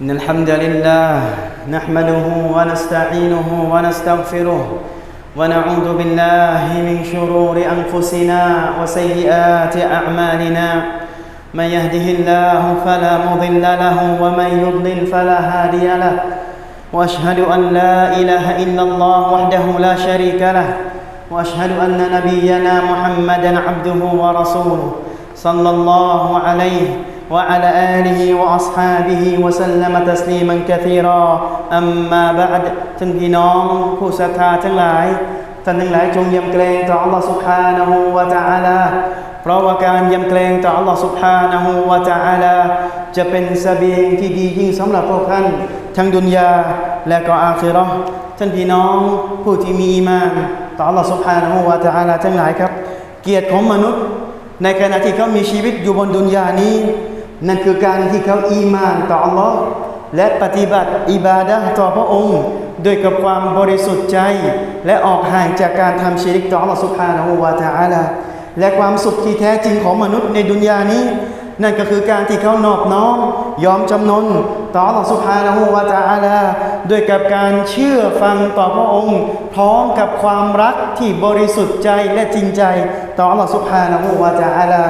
إن الحمد لله نحمده ونستعينه ونستغفره ونعوذ بالله من شرور أنفسنا وسيئات أعمالنا. من يهده الله فلا مضل له ومن يضلل فلا هادي له. وأشهد أن لا إله إلا الله وحده لا شريك له. وأشهد أن نبينا محمدا عبده ورسوله صلى الله عليه وعلى اله واصحابه وسلم تسليما كثيرا اما بعد ท่านพี่น้องผู้ศรัทธาทั้งหลายท่านทั้งหลายจงยำเกรงต่อ Allah سبحانه และ تعالى เพราะว่าการยำเกรงต่อ Allah سبحانه และ تعالى จะเป็นเสบียงที่ดียิ่งสำหรับพวกท่าน ทั้งดุนยาและก็อาคิเราะห์ท่านพี่น้องผู้ที่มีอีมานต่อ Allah سبحانه และ تعالى ทั้งหลายครับ เกียรติของมนุษย์ ในขณะที่เขามีชีวิตอยู่บนดุนยานี้ นั่นคือการที่เขาอีมานต่ออัลลอฮ์และปฏิบัติอิบาดะต่อพระองค์ ด้วยกับความบริสุทธิ์ใจ และออกห่างจากการทำชีริกต่ออัลลอฮ์สุบานะฮูวาตาอัลาและความสุขที่แท้จริงของมนุษย์ในดุนยานี้ นั่นก็คือการที่เขานอบน้อมยอมจำนนต่อต่อสุภาณหูวาจาลาด้วยกับการเชื่อฟังต่อพระองค์ พร้อมกับความรักที่บริสุทธิ์ใจและจริงใจต่อต่อสุภาณหูวาจาลา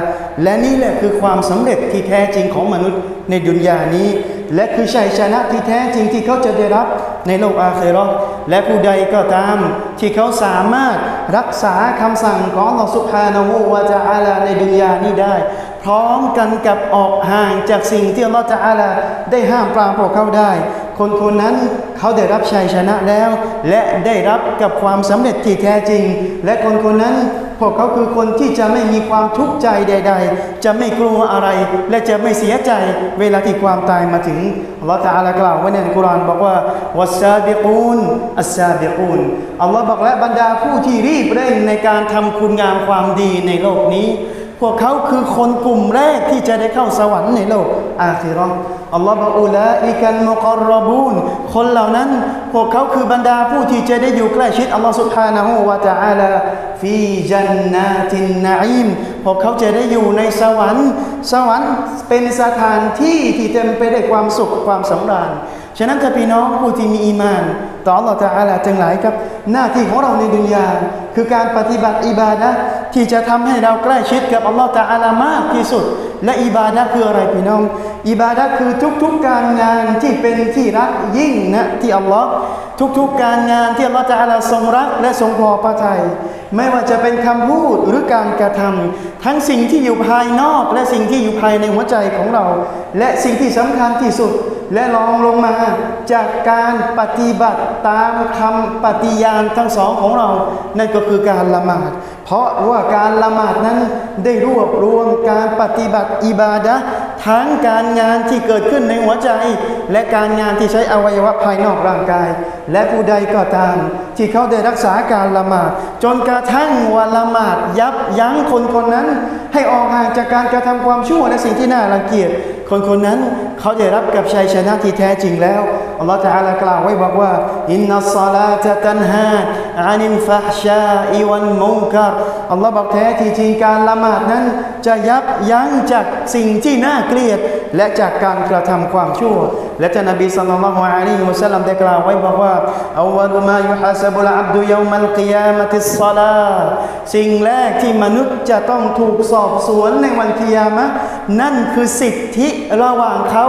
และนี่แหละคือความสำเร็จที่แท้จริงของมนุษย์ในดุนยานี้ และคือชัยชนะที่แท้จริงที่เขาจะได้รับในโลกอาเครอและผู้ใดก็ตาม ที่เขาสามารถรักษาคำสั่งของอัลลอสุภฮานาหูวาจาอาลาในดุนยานี้ได้ พร้อมกันกับออกห่างจากสิ่งที่อัลลอฮฺจะอาลาได้ห้ามปราบพวกเขาได้ คนคนนั้นเขาได้รับชัยชนะแล้ว และได้รับกับความสำเร็จที่แท้จริง และคนคนนั้นพวกเขาคือคนที่จะไม่มีความทุกข์ใจใด ๆ จะไม่กลัวอะไร และจะไม่เสียใจเวลาที่ความตายมาถึงอัลลอฮฺตาลากล่าวไว้ในกุรานบอกว่าวัสซาบิกูนอัสซาบิกูนอัลลอฮฺบอกและบรรดาผู้ที่รีบเร่งในการทำคุณงามความดีในโลกนี้ พวกเขาคือคนกลุ่มแรกที่จะได้เข้าสวรรค์ในโลกอาคิรออัลลอฮฺบอกอุลาอิกันมุกรบูนคนเหล่านั้น พวกเขาคือบรรดาผู้ที่จะได้อยู่ใกล้ชิดอัลลอฮฺสุบฮานะฮูวะตะอาลาฟีจันนาตินนาอิมพวกเขาจะได้อยู่ในสวรรค์ สวรรค์เป็นสถานที่ที่เต็มไปด้วยความสุขความสำราญ ฉะนั้นถ้าพี่น้องผู้ที่มีอีมาน ต่อ Allah Ta'ala ทั้งหลายครับ หน้าที่ของเราในดุนยา คือการปฏิบัติอิบาดะที่จะทำให้เราใกล้ชิดกับ Allah Ta'ala มากที่สุด และอิบาดะคืออะไรพี่น้อง อิบาดะคือทุกๆการงานที่เป็นที่รักยิ่งนะที่อัลลอฮ์ทุกๆการงานที่อัลลอฮ์ Ta'ala ทรงรักและทรงพอพระทัย ไม่ว่าจะเป็นคำพูดหรือการกระทำทั้งสิ่งที่อยู่ภายนอก และสิ่งที่อยู่ภายในหัวใจของเรา และสิ่งที่สำคัญที่สุด และรองลงมาจากการปฏิบัติตามคำปฏิญาณทั้งสองของเรา นั่นก็คือการละหมาด เพราะว่าการละหมาดนั้นได้รวบรวมการปฏิบัติอิบาดะ ทั้งการงานที่เกิดขึ้นในหัวใจ และการงานที่ใช้อวัยวะภายนอกร่างกาย และผู้ใดก็ตาม ที่เขาได้รักษาการละหมาด จนกระทั่งวันละหมาดยับยั้งคนคนนั้น ให้ออกห่างจากการกระทำความชั่วและสิ่งที่น่ารังเกียจ คนคนนั้นเขาได้รับกับชัยชนะที่แท้จริงแล้วอัลลอฮฺ تعالى กล่าวไว้บอกว่าอินนัสซาลาตะตันฮาอานินฟะฮชาอิวันมุงกัรอัลลอฮฺบอกแท้ที่จริงการละหมาดนั้น จะยับยั้งจากสิ่งที่น่า เกลียด และจากการกระทำความชั่ว และท่านนบีสัลลัลลอฮุอะลัยฮิวะสัลลัมได้กล่าวไว้บอกว่าอวัลมายุฮาซบุลอับดุยามันกิยามะติสซาลาสิ่งแรกที่มนุษย์จะต้องถูกสอบสวนในวันกิยามะนั่นคือสิทธิระหว่างเขา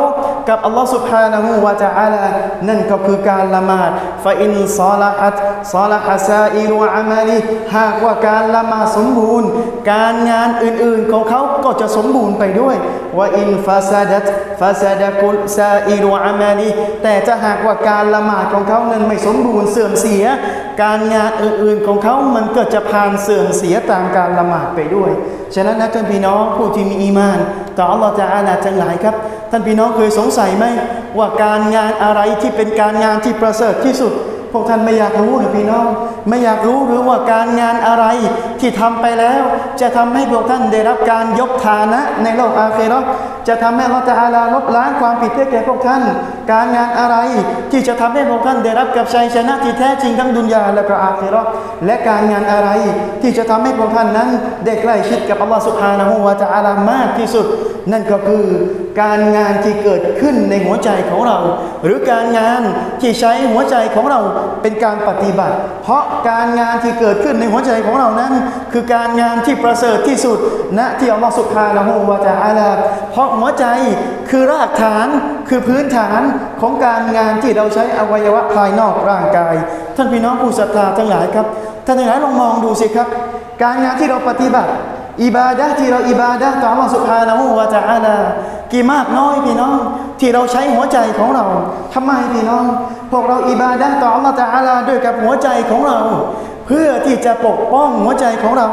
กับอัลลอฮ์ سبحانه และ تعالى นั่นก็คือการละหมาดฟาอินซอละฮัตซอละฮัซาอิรูอามาลีหากว่าการละหมาดสมบูรณ์ การงานอื่นๆของเขาก็จะสมบูรณ์ไปด้วยว่าอินฟาซาดัตฟาซาดะกุลซาอิรูอามาลีแต่จะหากว่าการละหมาดของเขานั้นไม่สมบูรณ์เสื่อมเสีย การงานอื่นๆของเขามันก็จะผ่านเสื่อมเสียตามการละหมาดไปด้วย ฉะนั้นนะท่านพี่น้องผู้ที่มีอีมาน ต่ออัลลอฮฺจะอาลาจังหลายครับ ท่านพี่น้องเคยสงสัยไหมว่าการงานอะไรที่เป็นการงานที่ประเสริฐที่สุด พวกท่านไม่อยากรู้หรือพี่น้อง ไม่อยากรู้หรือว่าการงานอะไรที่ทำไปแล้ว จะทำให้พวกท่านได้รับการยกฐานะในโลกอาเคราะห์จะทำให้เราจะอาลาลบล้างความผิดให้แก่พวกท่าน การงานอะไรที่จะทำให้พวกท่านได้รับกับชัยชนะที่แท้จริงทั้งดุนยาและก็อาเคราะห์และการงานอะไรที่จะทำให้พวกท่านนั้นได้ใกล้ชิดกับอัลลอฮฺสุบฮานะฮูวะตะอาลามากที่สุด นั่นก็คือการงานที่เกิดขึ้นในหัวใจของเรา หรือการงานที่ใช้หัวใจของเราเป็นการปฏิบัติ เพราะการงานที่เกิดขึ้นในหัวใจของเรานั้น คือการงานที่ประเสริฐที่สุดณนะที่อัลลอฮฺสุบานะฮูวาจาอาลาเพราะหัวใจคือรากฐานคือพื้นฐานของการงานที่เราใช้อวัยวะภายนอกร่างกาย ท่านพี่น้องผู้ศรัทธาทั้งหลายครับท่านทั้งหลายลองมองดูสิครับ การงานที่เราปฏิบัติอิบาดะที่เราอิบาดะต่ออัลลอฮฺสุบานะฮูวาจาอาลากี่มากน้อยพี่น้อง ที่เราใช้หัวใจของเรา ทำไมพี่น้อง พวกเราอิบาดะต่ออัลลอฮฺตะอาลาด้วยกับหัวใจของเรา เพื่อที่จะปกป้องหัวใจของเรา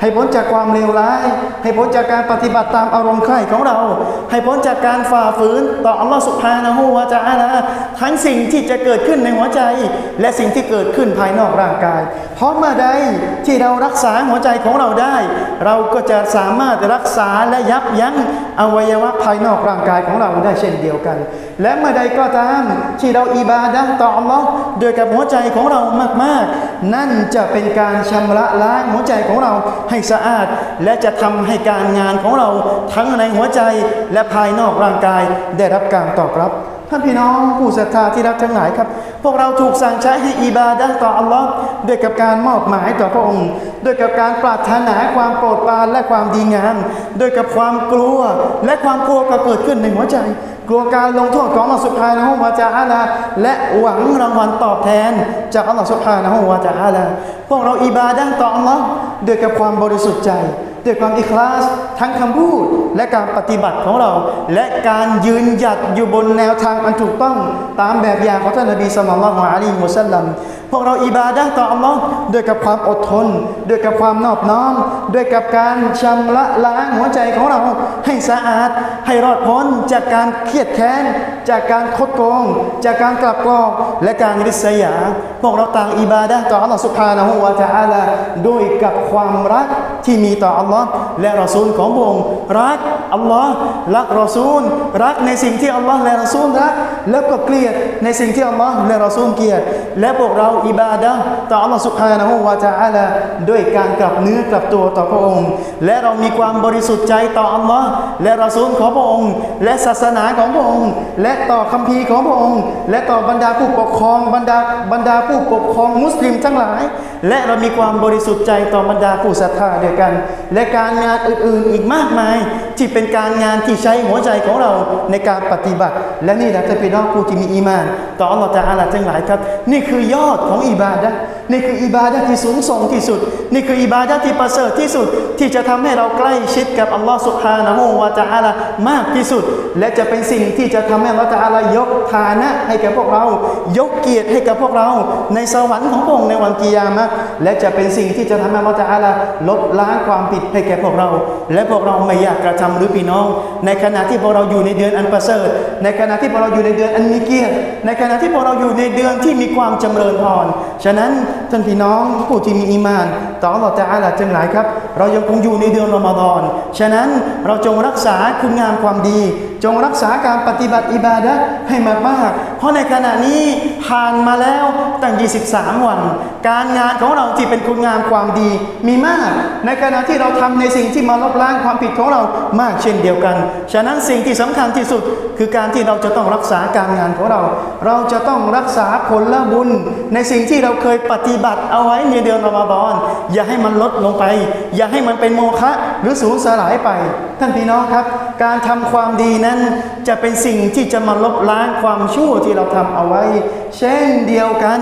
ให้พ้นจากความเลวร้าย ให้พ้นจากการปฏิบัติตามอารมณ์ใคร่ของเรา ให้พ้นจากการฝ่าฝืนต่ออัลลอฮฺสุภาณหูวาจาละทั้งสิ่งที่จะเกิดขึ้นในหัวใจ และสิ่งที่เกิดขึ้นภายนอกร่างกาย เพราะเมื่อใดที่เรารักษาหัวใจของเราได้ เราก็จะสามารถรักษาและยับยั้งอวัยวะภายนอกร่างกายของเราได้เช่นเดียวกัน และเมื่อใดก็ตามที่เราอิบาดะต่ออัลลอฮ์โดยกับหัวใจของเรามากๆ นั่นจะเป็นการชำระล้างหัวใจของเราให้สะอาด และจะทำให้การงานของเราทั้งในหัวใจและภายนอกร่างกายได้รับการตอบรับท่านพี่น้องผู้ศรัทธาที่รักทั้งหลายครับ พวกเราถูกสั่งใช้ให้อิบาดะต่ออัลลอฮ์ด้วยกับการมอบหมายต่อพระองค์ ด้วยกับการปรารถนาความโปรดปรานและความดีงาม ด้วยกับความกลัวและความกลัวก็เกิดขึ้นในหัวใจ กลัวการลงโทษของอัลลอฮ์สุบฮานะฮูวะตะอาลาและหวังรางวัลตอบแทน จากอัลลอฮ์สุบฮานะฮูวะตะอาลาพวกเราอิบาดะห์ต่ออัลลอฮ์ด้วยกับความบริสุทธิ์ใจ ด้วยความอิคลาส ทั้งคำพูดและการปฏิบัติของเรา และการยืนหยัดอยู่บนแนวทางอันถูกต้องตามแบบอย่างของท่านนบีสุลต่านละฮ์อะลัยฮิวะสัลลัมพวกเราอิบาดะต่ออัลลอฮ์ด้วยกับความอดทน ด้วยกับความนอบน้อม ด้วยกับการชำระล้างหัวใจของเราให้สะอาด ให้รอดพ้นจากการเครียดแค้น จากการคดโกง จากการกลับกรอกและการริษยา พวกเราต่างอิบาดะต่ออัลลอฮ์สุบฮานะฮูวะตะอาลาด้วยกับความรักที่มีต่ออัลลอฮ์และรอซูลของพระองค์รักอัลลอฮ์รักรอซูล รักในสิ่งที่อัลลอฮ์และรอซูลรัก แล้วก็เกลียดในสิ่งที่อัลลอฮ์และรอซูลเกลียด และพวกเราอิบาดะต่ออัลลอฮ์สุบฮานะฮูวะตะอาลาด้วยการกลับเนื้อกลับตัวต่อพระองค์ และเรามีความบริสุทธิ์ใจต่ออัลลอฮ์และรอซูลของพระองค์ และศาสนาของพระองค์ และต่อคัมภีร์ของพระองค์ และต่อบรรดาผู้ปกครองบรรดาบรรดาผู้ปกครองมุสลิมทั้งหลาย และเรามีความบริสุทธิ์ใจต่อบรรดาผู้ศรัทธาด้วยกัน และการงานอื่นๆอีกมากมาย ที่เป็นการงานที่ใช้หัวใจของเราในการปฏิบัติ และนี่แหละจะเป็นน้องผู้ที่มีอีมาน ต่ออัลลอฮฺตะอาลาทั้งหลายครับ นี่คือยอดของอิบาดะห์ นี่คืออิบาดะที่สูงส่งที่สุด นี่คืออิบาดะที่ประเสริฐที่สุด ที่จะทำให้เราใกล้ชิดกับอัลลอฮฺสุบฮานะฮูวะตาลามากที่สุด และจะเป็นสิ่งที่จะทำให้อัลลอฮฺตะอาลายกฐานะให้แก่พวกเรา ยกเกียรติให้กับพวกเราในสวรรค์ของพระองค์ในวันกิยามะและจะเป็นสิ่งที่จะทำให้อัลลอฮฺตะอาลาลบล้างความผิดให้แก่พวกเรา และพวกเราไม่อยากกระทำหรือพี่น้อง ในขณะที่พวกเราอยู่ในเดือนอันประเสริฐ ในขณะที่พวกเราอยู่ในเดือนอันมีเกียรติในขณะที่พวกเราอยู่ในเดือนที่มีความจำเริญพรฉะนั้น ท่านพี่น้องผู้ที่มีอีมานต่ออัลลอฮฺตะอาลาจังหลายครับ เรายังคงอยู่ในเดือนรอมฎอนฉะนั้นเราจงรักษาคุณงามความดีจงรักษาการปฏิบัติอิบาดะให้มากๆ เพราะในขณะนี้ผ่านมาแล้วตั้ง 23 วัน การงานของเราที่เป็นคุณงามความดีมีมาก ในขณะที่เราทำในสิ่งที่มาลบล้างความผิดของเรามากเช่นเดียวกัน ฉะนั้นสิ่งที่สำคัญที่สุด คือการที่เราจะต้องรักษาการงานของเรา เราจะต้องรักษาผลละบุญ ในสิ่งที่เราเคยปฏิบัติเอาไว้ในเดือนรอมฎอนอย่าให้มันลดลงไป อย่าให้มันเป็นโมฆะหรือสูญสลายไป ท่านพี่น้องครับ การทำความดีนั้นจะเป็นสิ่งที่จะมาลบล้างความชั่วที่เราทำเอาไว้ เช่นเดียวกัน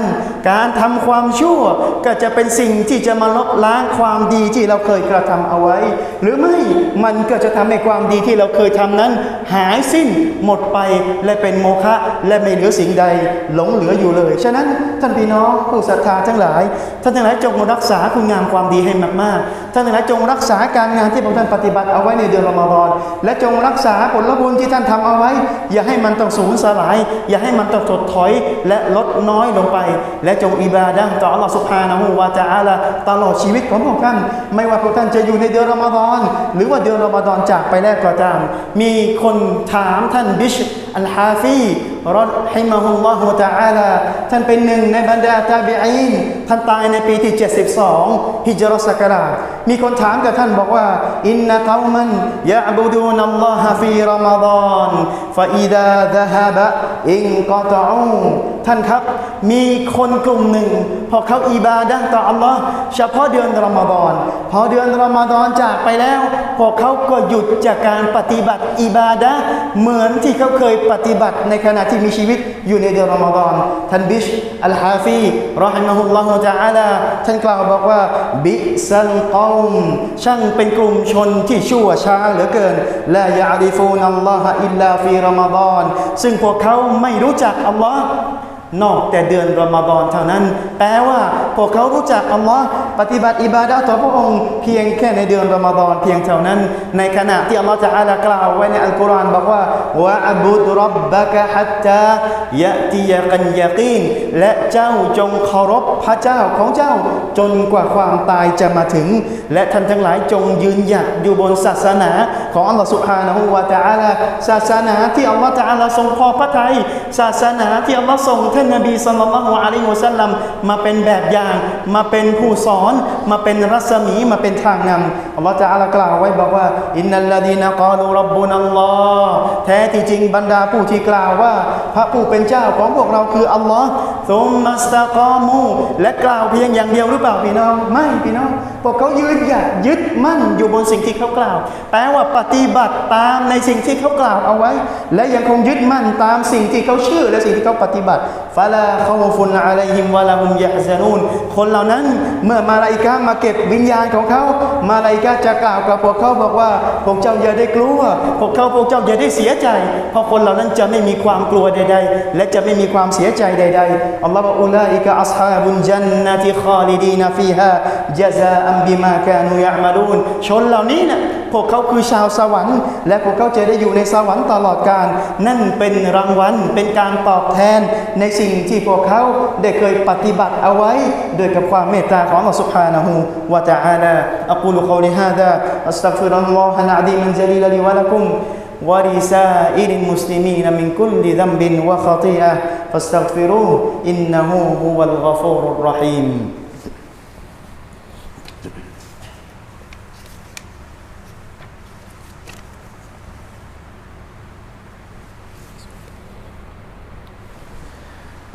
การทำความชั่วก็จะเป็นสิ่งที่จะมาลบล้างความดีที่เราเคยกระทำเอาไว้ หรือไม่มันก็จะทำให้ความดีที่เราเคยทำนั้น หายสิ้นหมดไปและเป็นโมฆะและไม่เหลือสิ่งใดหลงเหลืออยู่เลย ฉะนั้นท่านพี่น้องผู้ศรัทธาทั้งหลาย ท่านทั้งหลายจงรักษาคุณงามความดีให้มากๆ ท่านทั้งหลายจงรักษาการงานที่พวกท่านปฏิบัติเอาไว้ในเดือนรอมฎอนและจงรักษาผลบุญที่ท่านทำเอาไว้ อย่าให้มันต้องสูญสลาย อย่าให้มันต้องถดถอยและลดน้อยลงไป และจงอิบาดะห์ต่ออัลลอฮฺสุบฮานะฮูวะตะอาลาตลอดชีวิตของพวกท่าน ไม่ว่าพวกท่านจะอยู่ในเดือนรอมฎอน หรือว่าเดือนรอมฎอนจากไปแล้วก็ตาม มีคนถามท่านบิชอัลฮาฟี รอฮิมะฮุลลอฮุตะอาลาท่านเป็นหนึ่งในบรรดาตาบิอีนท่านตายในปีที่ 72 ฮิจรัสศักราชมีคนถามกับท่านบอกว่าอินนะกอมันยะบูดูนัลลอฮฟีรอมฎอนฟาอิดาดะฮะบะอินกอตอูท่านครับ มีคนกลุ่มหนึ่ง พอเขาอิบาดะต่ออัลลอฮ์เฉพาะเดือนรอมฎอนพอเดือนรอมฎอนจากไปแล้ว พวกเขาก็หยุดจากการปฏิบัติอิบาดะเหมือนที่เขาเคยปฏิบัติในขณะที่มีชีวิตอยู่ในเดือนรอมฎอนท่านบิชอัลฮาฟีรอฮิมะฮุลลอฮฺจะอาลาท่านกล่าวบอกว่าบิซัลกอมช่างเป็นกลุ่มชนที่ชั่วช้าเหลือเกินลายาริฟูนัลลอฮฺอิลลาฟีรอมฎอนซึ่งพวกเขาไม่รู้จักอัลลอฮ์ นอกแต่เดือนรอมฎอนเท่านั้น แปลว่าพวกเขารู้จักอัลลอฮ์ปฏิบัติอิบาดะต่อพระองค์เพียงแค่ในเดือนรอมฎอนเพียงเท่านั้น ในขณะที่อัลลอฮ์จะอาลากล่าวไว้ในอัลกุรอานบอกว่าวะอับุดรับบะกะฮัตตายะติยะกันยะกีนและเจ้าจงเคารพพระเจ้าของเจ้าจนกว่าความตายจะมาถึง และท่านทั้งหลายจงยืนหยัดอยู่บนศาสนาของอัลลอฮ์สุฮานะฮูวะตะอาลาศาสนาที่อัลลอฮ์ตะอาลาทรงพอพระทัยศาสนาที่อัลลอฮ์ทรงท่านนบีสัลลัลลอฮุอะลัยฮิวะสัลลัมมาเป็นแบบอย่าง มาเป็นผู้สอน มาเป็นรัศมีมาเป็นทางนำอัลลอฮ์ตะอาลากล่าวไว้บอกว่าอินนัลลดีนกาลูรับบุนัลลอฮ์แท้ที่จริงบรรดาผู้ที่กล่าวว่า พระผู้เป็นเจ้าของพวกเราคืออัลลอฮ์ซุมมัสตะกอมูและกล่าวเพียงอย่างเดียวหรือเปล่าพี่น้องไม่พี่น้องพวกเขายืนหยัดยึดมั่นอยู่บนสิ่งที่เขากล่าว แปลว่าปฏิบัติตามในสิ่งที่เขากล่าวเอาไว้ และยังคงยึดมั่นตามสิ่งที่เขาเชื่อและสิ่งที่เขาปฏิบัติ ฟาลาเขาฟุนอะลัยฮิมวะลาฮุมยะฮซานูนคนเหล่านั้นเมื่อมาลาอิกามาเก็บวิญญาณของเขา มาลาอิกาจะกล่าวกับพวกเขาบอกว่า พวกเจ้าอย่าได้กลัว พวกเขาพวกเจ้าอย่าได้เสียใจ เพราะคนเหล่านั้นจะไม่มีความกลัวใด ๆ และจะไม่มีความเสียใจใด ๆ อัลลอฮฺบอกอุลาอิกะอัศฮาบุนจันนติคาลิดีนฟีฮาจซาอัมบิมากานูยะมาลูนชนเหล่านี้นะ พวกเขาคือชาวสวรรค์ และพวกเขาจะได้อยู่ในสวรรค์ตลอดกาลนั่นเป็นรางวัลเป็นการตอบแทนในสิ่งที่พวกเขาได้เคยปฏิบัติเอาไว้ โดยกับความเมตตาของ Allah سبحانه และ تعالى أقول قولي هذا أستغفر الله العظيم الجليل لي ولكم ولسائر المسلمين من كل ذنب وخطيئة فاستغفروه إنه هو الغفور الرحيم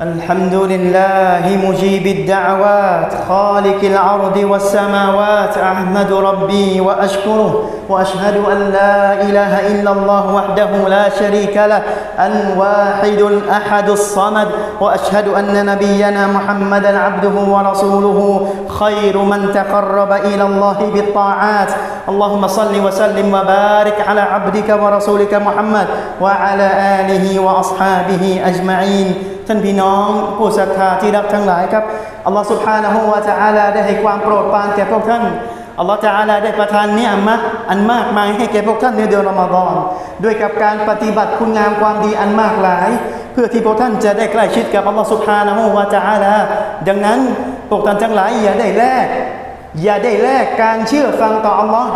الحمد لله مجيب الدعوات خالق الأرض والسماوات أحمد ربي وأشكره وأشهد أن لا إله إلا الله وحده لا شريك له الواحد الأحد الصمد وأشهد أن نبينا محمدا عبده ورسوله خير من تقرب إلى الله بالطاعات. اللهم صل وسلم وبارك على عبدك ورسولك محمد وعلى آله وأصحابه أجمعين. ท่านพี่น้องผู้ศรัทธาที่รักทั้งหลายครับอัลลอฮฺสุภาพนะฮูวาจะอาลาได้ให้ความโปรดปรานแก่พวกท่านอัลลอฮ์จะอาลาได้ประทานเนียมะอันมากมายให้แก่พวกท่านในเดือนรอมฎอนด้วยกับการปฏิบัติคุณงามความดีอันมากหลาย เพื่อที่พวกท่านจะได้ใกล้ชิดกับอัลลอฮฺสุภาพนะฮูวาจะอาลาดังนั้นพวกท่านทั้งหลายอย่าได้แลกอย่าได้แลกการเชื่อฟังต่ออัลลอฮ์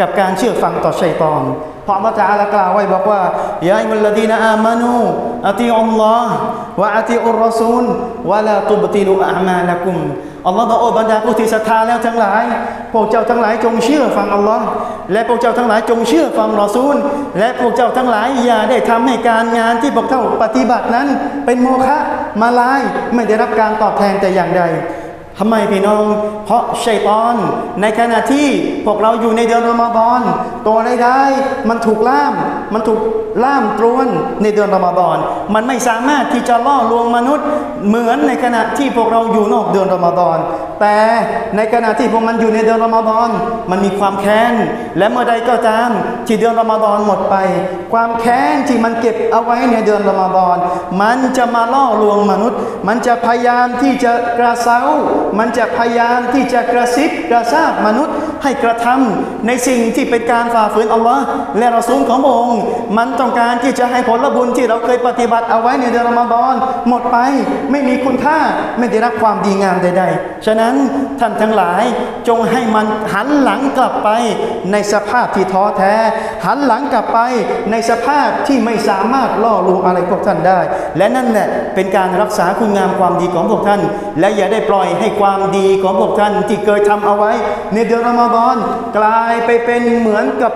กับการเชื่อฟังต่อชัยตอน พระอัลลอฮฺะกล่าวไว้บอกว่ายาอิมุลดีนอามานูอติอัลลอฮ์วะอติอุลรอซูลวะลาตุบติลุอามาลกุมอัลลอฮ์บอกโอ้บรรดาผู้ที่ศรัทธาแล้วทั้งหลายพวกเจ้าทั้งหลายจงเชื่อฟังอัลลอฮ์และพวกเจ้าทั้งหลายจงเชื่อฟังรอซูล และพวกเจ้าทั้งหลายอย่าได้ทำให้การงานที่พวกเจ้าปฏิบัตินั้น เป็นโมฆะมาลายไม่ได้รับการตอบแทนแต่อย่างใด ทำไมพี่น้อง เพราะชัยตอน ในขณะที่พวกเราอยู่ในเดือนรอมฎอน ตัวใดๆมันถูกล่าม มันถูกล่ามตรวนในเดือนรอมฎอน มันไม่สามารถที่จะล่อลวงมนุษย์ เหมือนในขณะที่พวกเราอยู่นอกเดือนรอมฎอน แต่ในขณะที่พวกมันอยู่ในเดือนรอมฎอน มันมีความแค้น และเมื่อใดก็ตามที่เดือนรอมฎอนหมดไป ความแค้นที่มันเก็บเอาไว้ในเดือนรอมฎอน มันจะมาล่อลวงมนุษย์ มันจะพยายามที่จะกระเซา มันจะพยายามที่จะกระซิบกระซาบมนุษย์ ให้กระทำในสิ่งที่เป็นการฝ่าฝืนอัลลอฮ์และรอซูลขององค์ มันต้องการที่จะให้ผลบุญที่เราเคยปฏิบัติเอาไว้ในเดือนรอมฎอนหมดไปไม่มีคุณค่าไม่ได้รับความดีงามใด ๆ ฉะนั้นท่านทั้งหลายจงให้มันหันหลังกลับไปในสภาพที่ท้อแท้ หันหลังกลับไปในสภาพที่ไม่สามารถล่อลวงอะไรพวกท่านได้ และนั่นแหละเป็นการรักษาคุณงามความดีของพวกท่าน และอย่าได้ปล่อยให้ความดีของพวกท่านที่เคยทำเอาไว้ในเดือนรอมฎอนกลายไปเป็นเหมือนกับ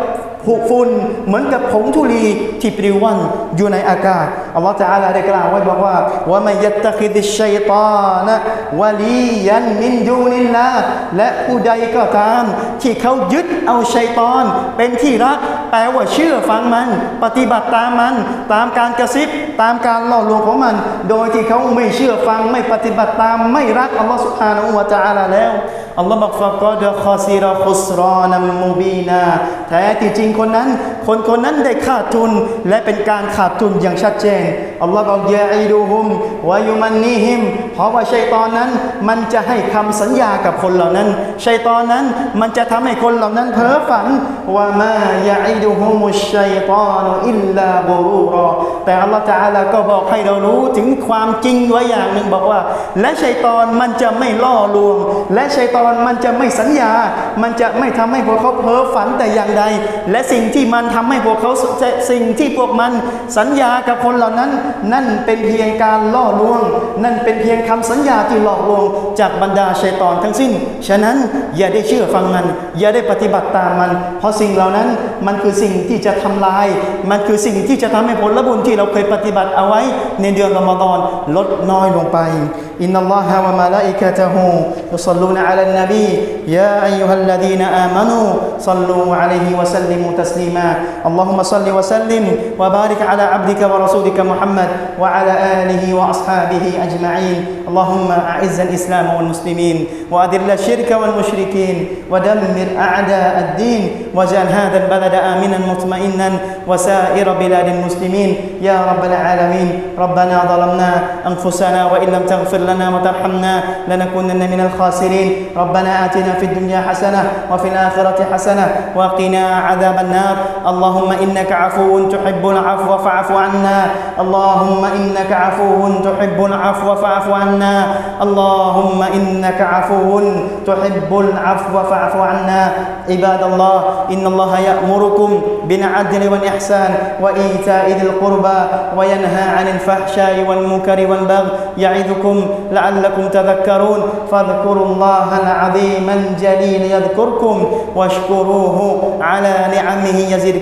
ผุฝุ่นเหมือนกับผงธุลีที่ปลิวว่อนอยู่ในอากาศอัลลอฮฺจะอาลาได้กล่าวไว้บอกว่าว่าไม่ยัตคิดิชัยตานะวะลียันมินดูนิลลาและผู้ใดก็ตาม ที่เขายึดเอาชัยตอน เป็นที่รัก แปลว่าเชื่อฟังมัน ปฏิบัติตามมัน ตามการกระซิบตามการล่อลวงของมัน โดยที่เขาไม่เชื่อฟังไม่ปฏิบัติตามไม่รักอัลลอฮฺสุบฮานะฮูวะตะอาลาแล้ว อัลลอฮฺบอกฟะกอดคอซีรอคุสรอนัมมูบีนาแท้ที่จริงคนนั้นคนคนนั้นได้ขาดทุนและเป็นการขาดทุนอย่างชัดเจนอัลลอฮฺบอกยาอิดูฮุมวายุมันนีฮิมเพราะว่าชัยตอนนั้นมันจะให้คำสัญญากับคนเหล่านั้นชัยตอนนั้นมันจะทำให้คนเหล่านั้นเพ้อฝันว่ามายาอิดูฮุมุชัยตานุอิลลาบูรูรอแต่อัลลอฮฺตะอาลาก็บอกให้เรารู้ถึงความจริงไว้อย่างหนึ่งบอกว่า และชัยตอนมันจะไม่ล่อลวง และชัยตอนมันจะไม่สัญญา มันจะไม่ทำให้พวกเขาเพ้อฝันแต่อย่างใด และสิ่งที่มันทำให้พวกเขาสิ่งที่พวกมันสัญญากับคนเหล่านั้น นั่นเป็นเพียงการล่อลวง นั่นเป็นเพียงคำสัญญาที่หลอกลวง จากบรรดาชัยตอนทั้งสิ้น ฉะนั้นอย่าได้เชื่อฟังมัน อย่าได้ปฏิบัติตามมัน เพราะสิ่งเหล่านั้นมันคือสิ่งที่จะทำลาย มันคือสิ่งที่จะทำให้ผลบุญที่เราเคยปฏิบัติเอาไว้ ในเดือนรอมฎอนลดน้อยลงไปอินนัลลอฮะวะมะลาอิกะตะฮูยุศ็อลลูนอะลันนบียาอัยยูฮัลลดีนอามานูศ็อลลูอะลัยฮิวะซัลลิมูตัสลีมา اللهم صل وسلم وبارك على عبدك ورسولك محمد وعلى آله وأصحابه أجمعين. اللهم أعز الإسلام والمسلمين وأذل الشرك والمشركين ودمر أعداء الدين واجعل هذا البلد آمنا مطمئنا وسائر بلاد المسلمين. يا رب العالمين ربنا ظلمنا أنفسنا وإن لم تغفر لنا وترحمنا لنكونن من الخاسرين. ربنا آتنا في الدنيا حسنة وفي الآخرة حسنة وقنا عذاب النار. اللهم إنك عفو تحب العفو فاعف عنا. اللهم إنك عفو تحب العفو فاعف عنا. اللهم إنك عفو تحب العفو فاعف عنا. عباد الله إن الله يأمركم بالعدل والإحسان وإيتاء ذي القربى وينهى عن الفحشاء والمنكر والبغي يعظكم لعلكم تذكرون. فاذكروا الله العظيم الجليل يذكركم واشكروه على نعمه يزدكم.